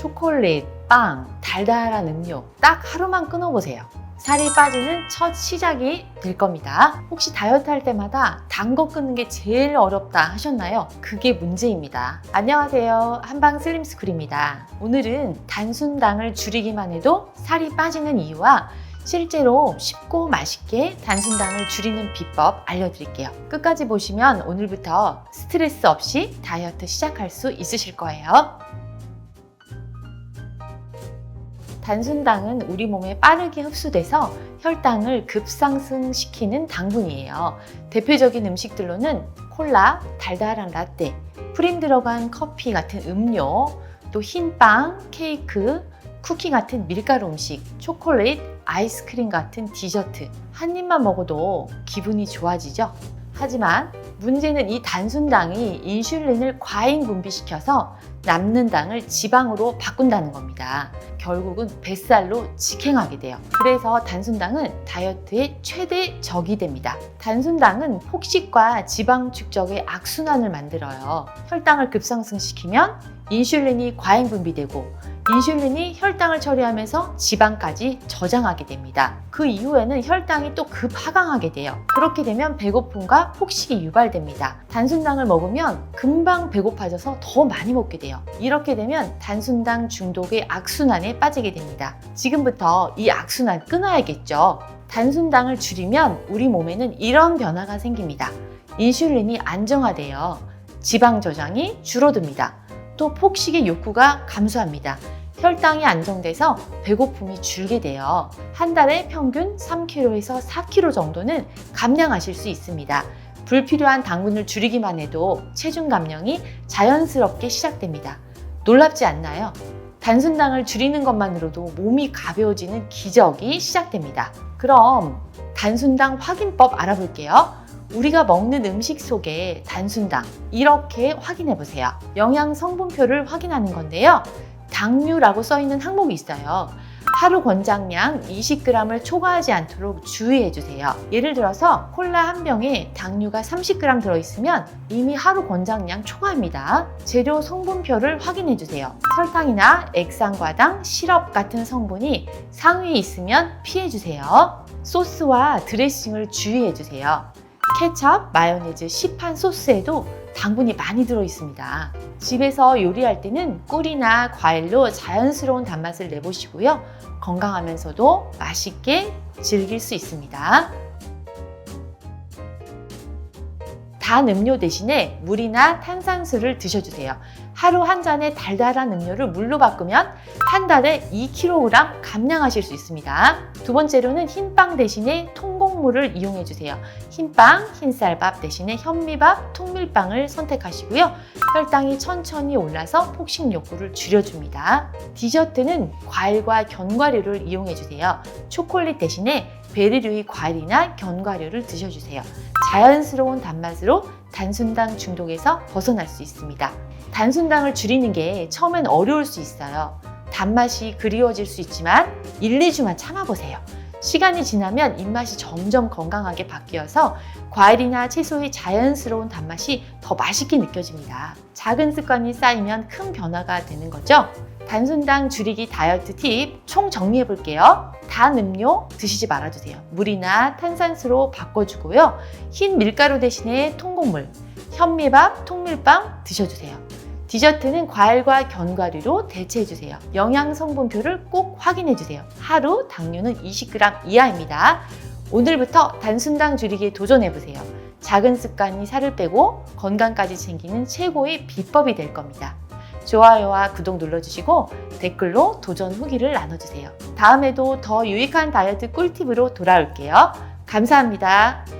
초콜릿, 빵, 달달한 음료 딱 하루만 끊어보세요. 살이 빠지는 첫 시작이 될 겁니다. 혹시 다이어트 할 때마다 단 거 끊는 게 제일 어렵다 하셨나요? 그게 문제입니다. 안녕하세요. 한방 슬림스쿨입니다. 오늘은 단순당을 줄이기만 해도 살이 빠지는 이유와 실제로 쉽고 맛있게 단순당을 줄이는 비법 알려드릴게요. 끝까지 보시면 오늘부터 스트레스 없이 다이어트 시작할 수 있으실 거예요. 단순당은 우리 몸에 빠르게 흡수돼서 혈당을 급상승시키는 당분이에요. 대표적인 음식들로는 콜라, 달달한 라떼, 프림 들어간 커피 같은 음료, 또 흰빵, 케이크, 쿠키 같은 밀가루 음식, 초콜릿, 아이스크림 같은 디저트. 한 입만 먹어도 기분이 좋아지죠? 하지만 문제는 이 단순당이 인슐린을 과잉 분비시켜서 남는 당을 지방으로 바꾼다는 겁니다. 결국은 뱃살로 직행하게 돼요. 그래서 단순당은 다이어트의 최대 적이 됩니다. 단순당은 폭식과 지방 축적의 악순환을 만들어요. 혈당을 급상승시키면 인슐린이 과잉 분비되고 인슐린이 혈당을 처리하면서 지방까지 저장하게 됩니다. 그 이후에는 혈당이 또 급 하강하게 돼요. 그렇게 되면 배고픔과 폭식이 유발됩니다. 단순당을 먹으면 금방 배고파져서 더 많이 먹게 돼요. 이렇게 되면 단순당 중독의 악순환에 빠지게 됩니다. 지금부터 이 악순환 끊어야겠죠. 단순당을 줄이면 우리 몸에는 이런 변화가 생깁니다. 인슐린이 안정화돼요. 지방 저장이 줄어듭니다. 또 폭식의 욕구가 감소합니다. 혈당이 안정돼서 배고픔이 줄게 돼요. 한 달에 평균 3kg에서 4kg 정도는 감량하실 수 있습니다. 불필요한 당분을 줄이기만 해도 체중 감량이 자연스럽게 시작됩니다. 놀랍지 않나요? 단순당을 줄이는 것만으로도 몸이 가벼워지는 기적이 시작됩니다. 그럼 단순당 확인법 알아볼게요. 우리가 먹는 음식 속에 단순당 이렇게 확인해 보세요. 영양 성분표를 확인하는 건데요. 당류라고 써 있는 항목이 있어요. 하루 권장량 20g을 초과하지 않도록 주의해 주세요. 예를 들어서 콜라 한 병에 당류가 30g 들어있으면 이미 하루 권장량 초과입니다. 재료 성분표를 확인해 주세요. 설탕이나 액상과당, 시럽 같은 성분이 상위에 있으면 피해 주세요. 소스와 드레싱을 주의해 주세요. 케첩, 마요네즈, 시판 소스에도 당분이 많이 들어 있습니다. 집에서 요리할 때는 꿀이나 과일로 자연스러운 단맛을 내보시고요. 건강하면서도 맛있게 즐길 수 있습니다. 단 음료 대신에 물이나 탄산수를 드셔주세요. 하루 한 잔의 달달한 음료를 물로 바꾸면 한 달에 2kg 감량하실 수 있습니다. 두 번째로는 흰빵 대신에 통곡물을 이용해 주세요. 흰빵, 흰쌀밥 대신에 현미밥, 통밀빵을 선택하시고요. 혈당이 천천히 올라서 폭식 욕구를 줄여줍니다. 디저트는 과일과 견과류를 이용해 주세요. 초콜릿 대신에 베리류의 과일이나 견과류를 드셔주세요. 자연스러운 단맛으로 단순당 중독에서 벗어날 수 있습니다. 단순당을 줄이는 게 처음엔 어려울 수 있어요. 단맛이 그리워질 수 있지만 1, 2주만 참아보세요. 시간이 지나면 입맛이 점점 건강하게 바뀌어서 과일이나 채소의 자연스러운 단맛이 더 맛있게 느껴집니다. 작은 습관이 쌓이면 큰 변화가 되는 거죠. 단순당 줄이기 다이어트 팁 총 정리해 볼게요. 단 음료 드시지 말아주세요. 물이나 탄산수로 바꿔주고요. 흰 밀가루 대신에 통곡물, 현미밥, 통밀빵 드셔주세요. 디저트는 과일과 견과류로 대체해주세요. 영양 성분표를 꼭 확인해주세요. 하루 당류는 20g 이하입니다. 오늘부터 단순당 줄이기에 도전해보세요. 작은 습관이 살을 빼고 건강까지 챙기는 최고의 비법이 될 겁니다. 좋아요와 구독 눌러주시고 댓글로 도전 후기를 나눠주세요. 다음에도 더 유익한 다이어트 꿀팁으로 돌아올게요. 감사합니다.